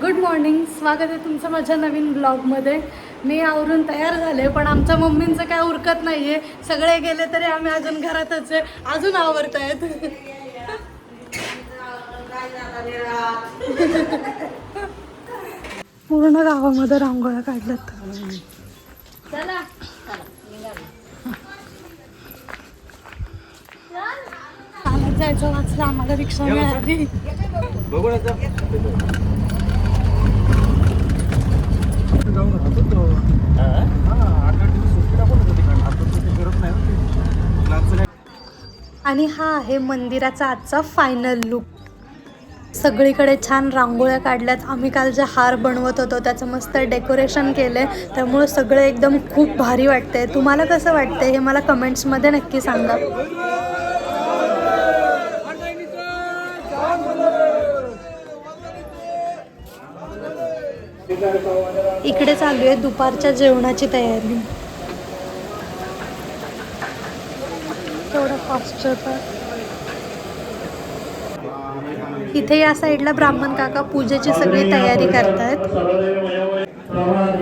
Good morning स्वागत आहे तुमचं माझ्या नवीन ब्लॉगमध्ये मी आवरून तयार झाले पण आमच्या मम्मींचं काय उरकत नाही आहे सगळे गेले तरी आम्ही अजून घरातच आहे. अजून आवरत आहेत पूर्ण गावामध्ये रांगोळ्या काढल्यात. चला. चालत जायचं वाचलं आम्हाला रिक्षा मिळाली. जाऊन राहतो तो हा? आठ आठ दिवस सुट्टी टाकून होतो आता करत नाही ना क्लासचं आणि हा आहे मंदिराचा आजचा फायनल लुक सगळीकडे छान रांगोळ्या काढल्यात. आम्ही काल जे हार बनवत होतो त्याचं मस्त डेकोरेशन केलं आहे त्यामुळं सगळं एकदम खूप भारी वाटतंय. तुम्हाला कसं वाटतंय हे मला कमेंट्समध्ये नक्की सांगा. इकडे चालू आहे दुपारच्या जेवणाची तयारी. तेवढं फास्ट इथे या साईडला ब्राह्मण काका पूजेची सगळी तयारी करतायत.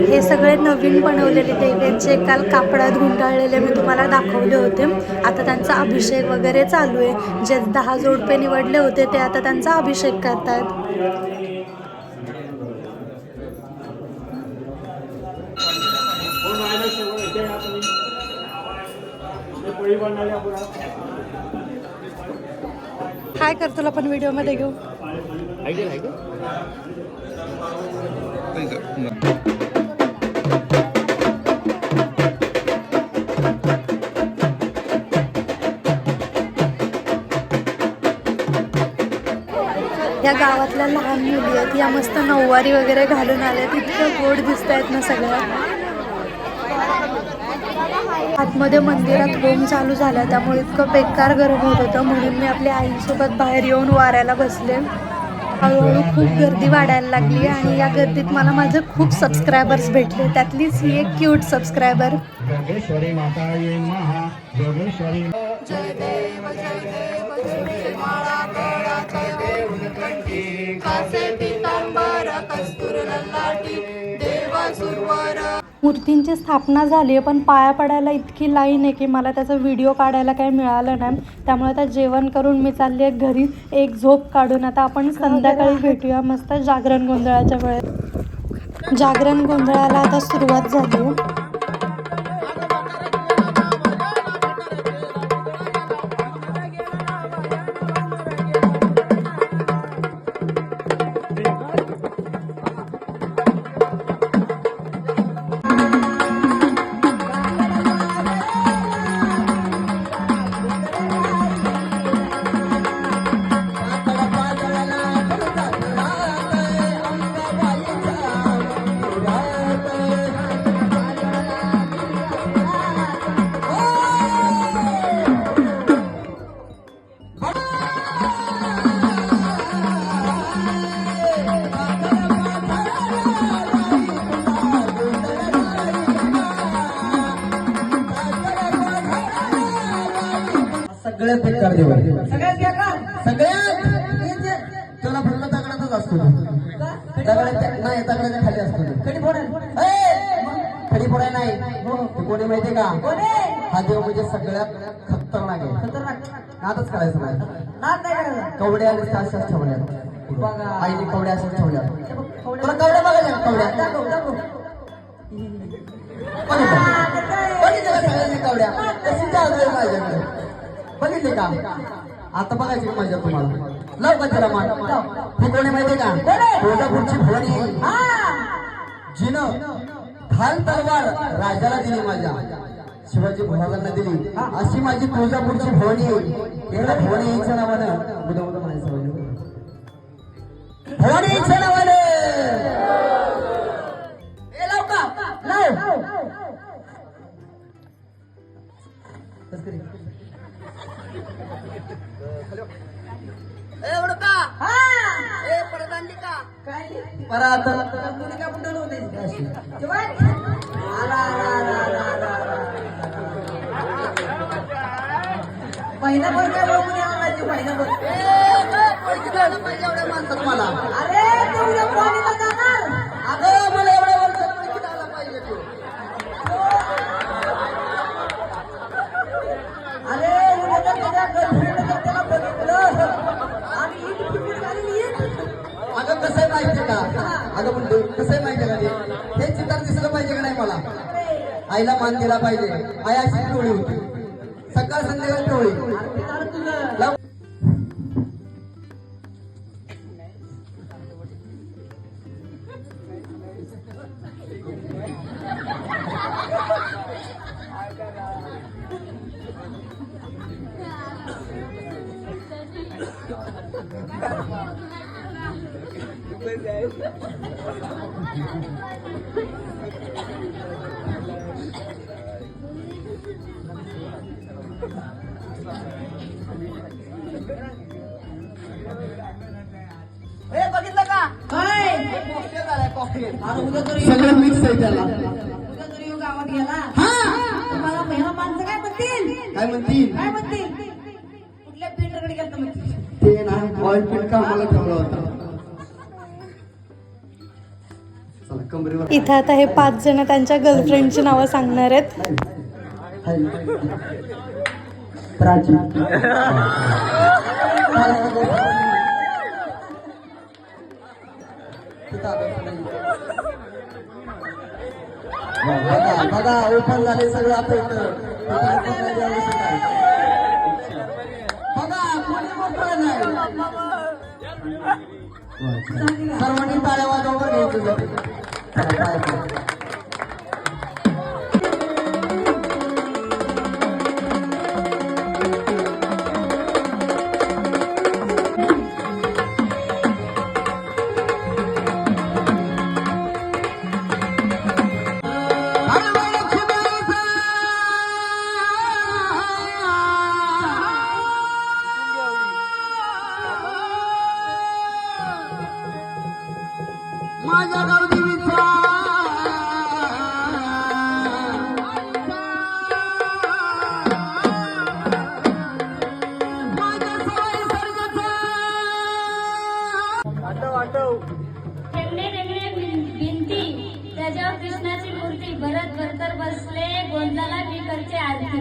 हे सगळे नवीन बनवलेले देवांचे काल कापडात गुंडाळलेले मी तुम्हाला दाखवले होते. आता त्यांचा अभिषेक वगैरे चालू आहे. जे दहा जोडपे निवडले होते ते आता त्यांचा अभिषेक करतायत. काय कर तुला पण व्हिडिओमध्ये घेऊ. या गावातल्या लहान मुली आहेत या मस्त नऊवारी वगैरे घालून आल्यात इतकं गोड दिसत आहेत ना सगळ्या. आतमध्ये मंदिरात होम चालू झाला त्यामुळे इतकं बेकार गरम होत होतं. म्हणून मी आपल्या आईसोबत बाहेर येऊन वाऱ्याला बसले. हळूहळू खूप गर्दी वाढायला लागली आणि या गर्दीत मला माझे खूप सबस्क्रायबर्स भेटले. त्यातलीच ही एक क्यूट सबस्क्रायबर योगेश्वरी माता मूर्तींची स्थापना झाली आहे पण पाया पडायला इतकी लाईन आहे की मला त्याचा व्हिडिओ काढायला काही मिळालं नाही. त्यामुळे आता जेवण करून मी चालली आहे घरी. एक झोप काढून आता आपण संध्याकाळी भेटूया मस्त जागरण गोंधळाच्या वेळेत. जागरण गोंधळाला आता सुरुवात झाली सगळ्यात बेकार. जेवण सगळ्यात त्याला फक्त दगडातच असतो नाही खाली असतो. खडी फोडाय नाही. ते कोणी माहितीये का? हा देव म्हणजे सगळ्यात खतरनाक आहे. नादच करायचं नाही. कवड्या आणि ठेवल्या आईने कवड्या अशाच ठेवल्या तुला कवड्या बघायच्या कवड्या? बघितलं सगळ्यांनी कवड्या? माझ्याकडे? बघितले का? आता बघायची मजा तुम्हाला. लव का त्याला मान हे कोणी माहितीये का? तुळजापूरची भवानी. जिनं ढाल तलवार राजाला दिली माझ्या. शिवाजी महाराजांना दिली. अशी माझी तुळजापूरची भवानी एकदा भवानी यांच्या नावानं उद्या उद्या म्हणायचं. भवानी यांच्या नावानं परत. महिनाभर काय बघून महिनाभर. पैसे द्यायला पाहिजे एवढ्या माणसात मला. अरे! ऐकते का? अगं पण कसं आहे माहिती का हे चित्र दिसलं पाहिजे का नाही मला? आईला मान दिला पाहिजे. आई अशी टोळी होती. सकाळ संध्याकाळ टोळी बघितलं का? काय? अरे उद्या तरी सगळं मिक्स आहे त्याला. उद्या तरी गावात गेला हा. तुम्हाला महिला माणसं काय म्हणतील? काय म्हणतील? काय म्हणतील? कुठल्या पेंटरकडे गेलं म्हणतील? ते ना ऑइल पेंट कामाला ठेवला होता? इथं आता हे पाच जण त्यांच्या गर्लफ्रेंडची नावं सांगणार आहेत. बघा बघा ओपन झाले सगळं इथं बघा कोणी मोकळं नाही. सर्वांनी ताळ्या वाजवून घ्यायचं para el. भरत बसले गोंधळाला बिकरची आरती.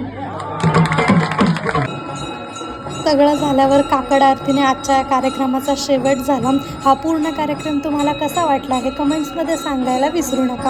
सगळं झाल्यावर काकड आरतीने आजच्या या कार्यक्रमाचा शेवट झाला. हा पूर्ण कार्यक्रम तुम्हाला कसा वाटला हे कमेंट्समध्ये सांगायला विसरू नका.